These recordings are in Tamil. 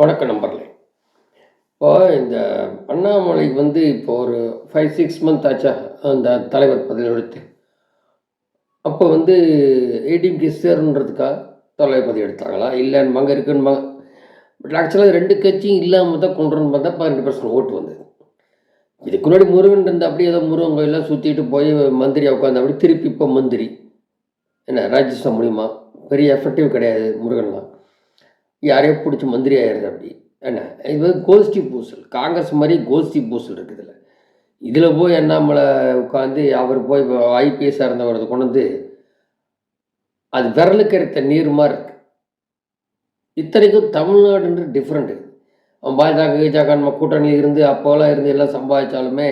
வணக்கம் நம்பர்லே. இப்போ இந்த அண்ணாமலை வந்து இப்போ ஒரு ஃபைவ் சிக்ஸ் மந்த் ஆச்சா? அந்த தலைவர் பதவி எடுத்து. அப்போ வந்து ஏடிஎம்கே சேருன்றதுக்காக தலைவர் பதவி எடுத்தாங்களா? இல்லைன்னு மங்க இருக்குன்னு பட் ஆக்சுவலாக ரெண்டு கட்சியும் இல்லாமல் தான் கொண்டு வந்து பார்த்தா பன்னெண்டு பர்சன்ட் ஓட்டு வந்தது. இதுக்கு முன்னாடி முருகன் இருந்த அப்படியே ஏதோ முருகன் கோயிலாம் சுற்றிட்டு போய் மந்திரியாக உட்காந்து அப்படி திருப்பி இப்போ மந்திரி. என்ன ராஜ்யசபா மூலிமா பெரிய எஃபெக்டிவ் கிடையாது முருகன்லாம். யாரையோ பிடிச்சி மந்திரி ஆயிடுது அப்படி. என்ன? இது வந்து கோஷ்டி பூசல். காங்கிரஸ் மாதிரி கோஷ்டி பூசல் இருக்குதுல்ல இதில். போய் அண்ணாமலை உட்காந்து அவர் போய் ஐபிஎஸ்ஸாக இருந்தவர் அதை கொண்டு வந்து அது விரலுக்கு எடுத்த நீர் மாதிரி இருக்கு. இத்தனைக்கும் தமிழ்நாடுன்ற டிஃப்ரெண்ட்டு அவன் பாஜக கீஜாக நம்ம கூட்டணியில் இருந்து அப்போலாம் இருந்து எல்லாம் சம்பாதிச்சாலுமே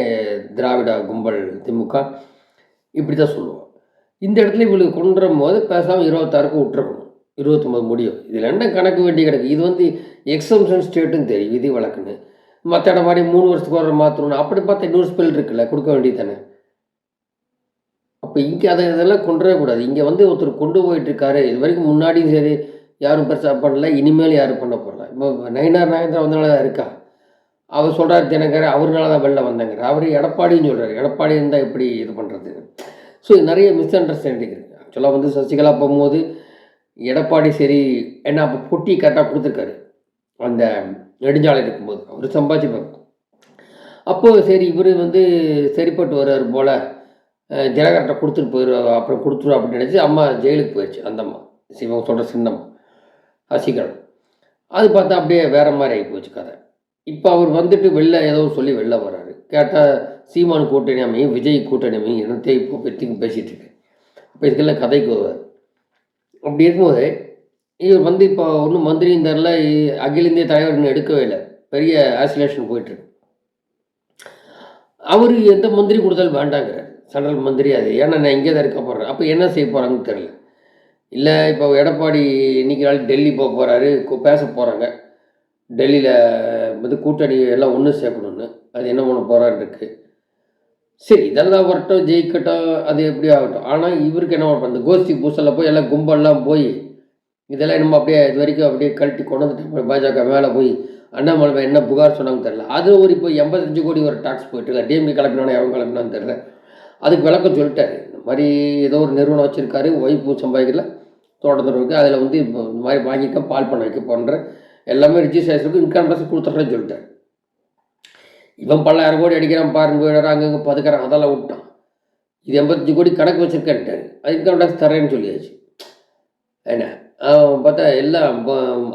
திராவிட கும்பல் திமுக. இப்படி தான் சொல்லுவோம் இந்த இடத்துல இவங்களுக்கு கொண்டுரும் போது பேசாமல் இருபத்தாறுக்கும் விட்டுருக்கணும். இருபத்தொம்பது முடியும். இதில் என்ன கணக்கு வேண்டி கிடக்கு. இது வந்து எக்ஸம்ஷன் ஸ்டேட்டுன்னு தெரியும் விதி வழக்குன்னு. மற்ற இடம் மாதிரி மூணு வருஷத்துக்கு ஒரு மாற்றணும் அப்படி பார்த்தா இன்னொரு ஸ்பெல் இருக்குல்ல கொடுக்க வேண்டியது தானே அப்போ இங்கே அதை இதெல்லாம் கொண்டு வரக்கூடாது இங்கே வந்து ஒருத்தர் கொண்டு போயிட்டு இருக்காரு இது வரைக்கும் முன்னாடியும் சரி யாரும் பெருசாக பண்ணல இனிமேல் யாரும் பண்ண போடல இப்போ நயினார் நாயந்திரா வந்தனால தான் இருக்கா? அவர் சொல்கிறார் தினகர் அவர்னால தான் வெளில வந்தாங்க அவர் எடப்பாடின்னு சொல்கிறார் எடப்பாடி இருந்தால் எப்படி இது பண்ணுறது ஸோ நிறைய மிஸ் அண்டர்ஸ்டாண்டிங் இருக்குது ஆக்சுவலாக வந்து சசிகலா போகும்போது எடப்பாடி சரி என்ன அப்போ பொட்டி கரெக்டாக கொடுத்துருக்காரு. அந்த நெடுஞ்சாலை இருக்கும்போது. அவர் சம்பாதிச்சுப்பார் அப்போது சரி இவர் வந்து சரிப்பட்டு வர்றார் போல். தினகர்கிட்ட கொடுத்துட்டு போயிடுவா அப்புறம் கொடுத்துருவா அப்படின்னு நினச்சி அம்மா ஜெயிலுக்கு போயிடுச்சு அந்த அம்மா. சிவன் சொல்கிற சின்னம்மா சசிகலா. அது பார்த்தா அப்படியே வேற மாதிரி ஆகி போச்சு கதை. இப்போ அவர் வந்துட்டு வெளில ஏதோ சொல்லி வெளில வர்றாரு. கேட்டால் சீமான் கூட்டணி அமையும் விஜய் கூட்டணி அமையும் என்னத்தையும் இப்போ பற்றியும் பேசிகிட்டு இருக்கு. இப்போ இதுக்கெல்லாம் கதைக்கு வருவார். அப்படி இருக்கும்போது இவர் வந்து இப்போ ஒன்றும் மந்திரியும் தரல அகில இந்திய தலைவர் இன்னும் எடுக்கவே இல்லை. பெரிய ஆசிலேஷன் போயிட்டுருக்கு. அவர் எந்த மந்திரி கொடுத்தாலும் வேண்டாங்கிறார். சென்ட்ரல் மந்திரி அது. ஏன்னா நான் இங்கே தான் இருக்க போகிறேன் அப்போ என்ன செய்ய போகிறாங்கன்னு தெரில இல்லை இப்போ எடப்பாடி இன்றைக்கி நாள் டெல்லி போக போகிறாரு பேச போகிறாங்க டெல்லியில் வந்து கூட்டணி எல்லாம் ஒன்று சேர்க்கணுன்னு அது என்ன பண்ண போகிறான்னு இருக்குது சரி இதெல்லாம் வரட்டும் ஜெயிக்கட்டும் அது எப்படி ஆகட்டும். ஆனால் இவருக்கு என்ன பண்ண இந்த கோஷ்டி பூசலில் போய் எல்லாம் கும்பல்லாம் போய் இதெல்லாம் என்னமோ அப்படியே இது வரைக்கும் அப்படியே கழட்டி கொண்டு வந்துட்டு பாஜக மேலே போய் அண்ணாமலை என்ன புகார் சொன்னாங்கன்னு தெரில அது ஒரு இப்போ எண்பத்தஞ்சு கோடி ஒரு டாக்ஸ் போயிட்டு இருக்கு டிஎம்கே கிளப்பினானே அவன் கிளப்பினான்னு தெரில அதுக்கு விளக்கம் சொல்லிட்டாரு. இந்த மாதிரி ஏதோ ஒரு நிறுவனம் வச்சுருக்காரு ஒய்ஃபு சம்பாதிக்கல தோட்டத்தில் இருக்குது அதில் வந்து இப்போ இந்த மாதிரி வாங்கிக்க பால் பண்ண வைக்க போன்ற எல்லாமே ரிஜிஸ்ட்ரேஷனுக்கு இன்கம் டேக்ஸ் கொடுத்துட்றேன்னு சொல்லிட்டாரு. இவன் பல்லாயிரம் கோடி அடிக்கிறான் பாருங்க அங்கங்கே பதுக்கிறான் அதெல்லாம் விட்டான். இது எண்பத்தஞ்சு கோடி கணக்கு வச்சுருக்கேன்ட்டாரு. அது இன்கம் டேக்ஸ் தரேன்னு சொல்லியாச்சு. என்ன? அவன் பார்த்தா எல்லாம்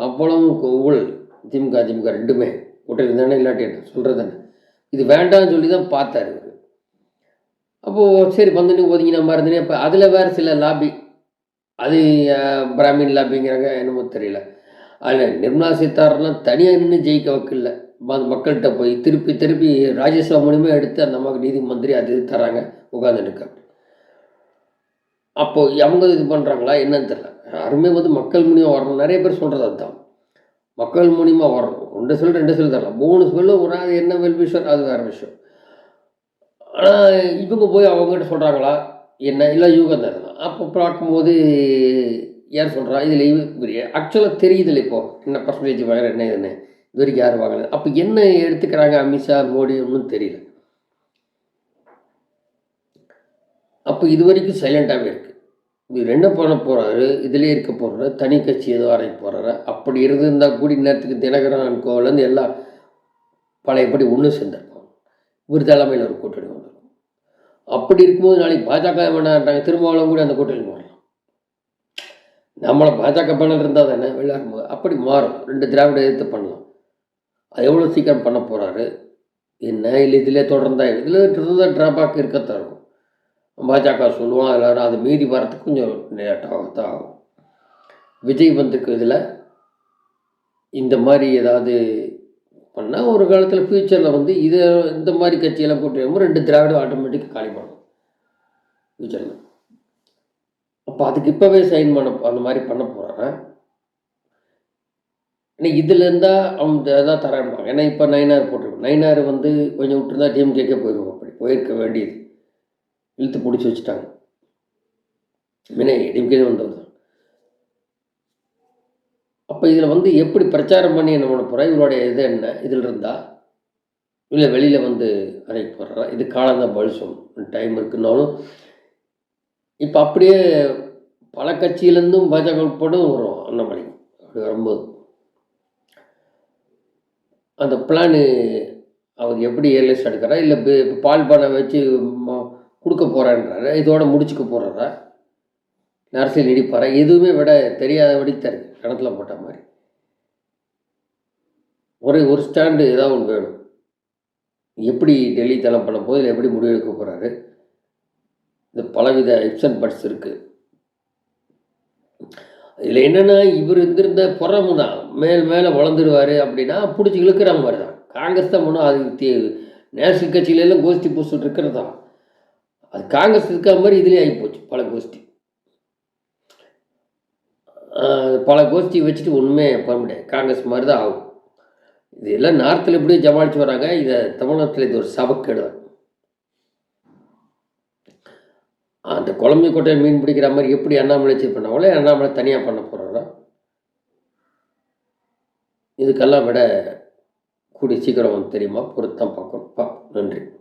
அவ்வளவும் ஊழல் திமுக திமுக ரெண்டுமே. கூட்டணி தானே இல்லாட்டி என்ன? சொல்கிறது தானே இது வேண்டாம்னு சொல்லி தான் பார்த்தாரு இவர். அப்போது சரி வந்தனே ஒதுங்கின மாதிரி இருந்தனே அப்போ அதில் வேறு சில லாபி அது பிராமின் லாபிங்கிறாங்க என்னமோ தெரியல. அதில் நிர்மலா சீதாராமன் தனியாக நின்று ஜெயிக்க வைக்கல மக்கள்கிட்ட போய் திருப்பி திருப்பி ராஜ்யசபா மூலியமாக எடுத்து அந்த அம்மாவுக்கு நீதி மந்திரி அது இது தராங்க உட்காந்துருக்கு அப்போது அவங்க இது பண்ணுறாங்களா என்னன்னு தெரியல. யாருமே வந்து மக்கள் மூலியமாக வரணும். நிறைய பேர் சொல்கிறது அதுதான். மக்கள் மூலியமாக வரணும். ரெண்டு சொல் ரெண்டு சொல் தரலாம். மூணு சொல்லு ஒரு அது என்ன வெல் விஷயம் அது வேறு விஷயம். ஆனால் இவங்க போய் அவங்ககிட்ட சொல்கிறாங்களா என்ன? இல்லை யூகம் தான். அப்போ பார்க்கும்போது யார் சொல்கிறா இதில் ஆக்சுவலாக தெரியுதில்ல இப்போ. என்ன பர்சன்டேஜ் வேறு என்ன இதுன்னு இது வரைக்கும் யார் வாங்கலை. அப்போ என்ன எடுத்துக்கிறாங்க அமித்ஷா மோடி ஒன்றும் தெரியல. அப்போ இது வரைக்கும் சைலண்ட்டாகவே இருக்குது இவர் என்ன பண்ண போகிறாரு இதிலே இருக்க போகிறாரு தனி கட்சி ஏதோ அரைக்க போகிறாரு அப்படி இருந்திருந்தால் கூடி நேரத்துக்கு தினகரன் கோவிலேருந்து எல்லாம் பழையபடி ஒன்று சேர்ந்திருப்பாங்க. இவர் தலைமையில் ஒரு கூட்டணி ஒன்று அப்படி இருக்கும்போது நாளைக்கு பாஜக வேணான்றாங்க திருமாவளவன் கூட அந்த கூட்டணி வரலாம். நம்மளை பாஜக பேனல் இருந்தால் தானே வெளியாகும் போது அப்படி மாறும். ரெண்டு திராவிட எதிர்த்து பண்ணலாம். எவ்வளோ சீக்கிரம் பண்ண போகிறாரு என்ன? இல்லை இதிலே தொடர்ந்தா இதில் இருந்தால் ட்ராபேக் இருக்கத்தான் இருக்கும். பாஜக சொல்லுவான் எல்லாரும் அது மீதி வரத்துக்கு கொஞ்சம் லேட்டாகத்தான் ஆகும். விஜய் வந்துருக்கு இதில். இந்த மாதிரி ஏதாவது பண்ணால் ஒரு காலத்தில் ஃப்யூச்சரில் வந்து இதை இந்த மாதிரி கட்சியெல்லாம் கூட்டி வரும்போது ரெண்டு திராவிடம் ஆட்டோமேட்டிக்காக காலி பண்ணும். ஃப்யூச்சரில் அப்போ அதுக்கு இப்போவே சைன் பண்ண அந்த மாதிரி பண்ண போகிறாங்க ஏன்னா இதில் இருந்தால் அவங்க தான் தரேன்பாங்க. ஏன்னா இப்போ நைனார் போட்டிருக்கோம். நைனார் வந்து கொஞ்சம் விட்டுருந்தா டிஎம்கேக்கே போயிடுவோம் அப்படி. போயிருக்க வேண்டியது. இழுத்து பிடிச்சி வச்சுட்டாங்க. முன்ன டிஎம்கே வந்தவர். தான் அப்போ இதில் வந்து எப்படி பிரச்சாரம் பண்ணி என்ன பண்ண போகிறா இவருடைய இது என்ன? இதில் இருந்தால் இல்லை வெளியில் வந்து அறைக்கு போடுறா இது காலந்தான் பதில் சொல்லணும் டைம் இருக்குன்னாலும் இப்போ அப்படியே பல கட்சியிலேருந்தும் பாஜக உட்படும் வரும் அண்ணாமலை. அப்படி வரும்போது. அந்த பிளானு அவர் எப்படி ஏர்லெஸ் எடுக்கிறா இல்லை பால் பானை வச்சு கொடுக்க போகிறான்றாரு இதோட முடிச்சுக்க போகிறாரா அரசியல் நீடிப்பாரா எதுவுமே விட தெரியாதபடி தரு கணத்தில் போட்ட மாதிரி. ஒரே ஒரு ஸ்டாண்டு ஏதாவது ஒன்று வேணும். எப்படி டெல்லி தளம் பண்ண போது இல்லை எப்படி முடிவெடுக்க போகிறாரு இந்த பலவித இப்சன் பட்ஸ் இருக்குது இதில் என்னென்னா இவர் இருந்திருந்த புறமு தான். மேல் மேலே வளர்ந்துருவார் அப்படின்னா பிடிச்சி இழுக்கிற மாதிரி தான். காங்கிரஸ் தான் பண்ணும் அது தே நேஷனல் கட்சியிலெல்லாம் கோஷ்டி பூசிட்டு இருக்கிறது தான். அது காங்கிரஸ் இருக்கிற மாதிரி இதுலேயே ஆகிப்போச்சு பல கோஷ்டி. பல கோஷ்டி வச்சுட்டு ஒன்றுமே பண்ண முடியாது. காங்கிரஸ் மாதிரி தான் ஆகும். இதெல்லாம் நார்த்தில் எப்படியும் ஜமாளிச்சு வராங்க இதை தமிழ்நாட்டில் இது ஒரு சபக்கேடு அந்த குழம்பு கொட்டையில் மீன் பிடிக்கிற மாதிரி எப்படி அண்ணாமலை சீர் பண்ணாங்களோ அண்ணாமலை தனியாக பண்ண போகிறாரா இதுக்கெல்லாம் விட கூடி சீக்கிரம் தெரியுமா? பொறுத்து தான் பார்க்கணும். பா நன்றி.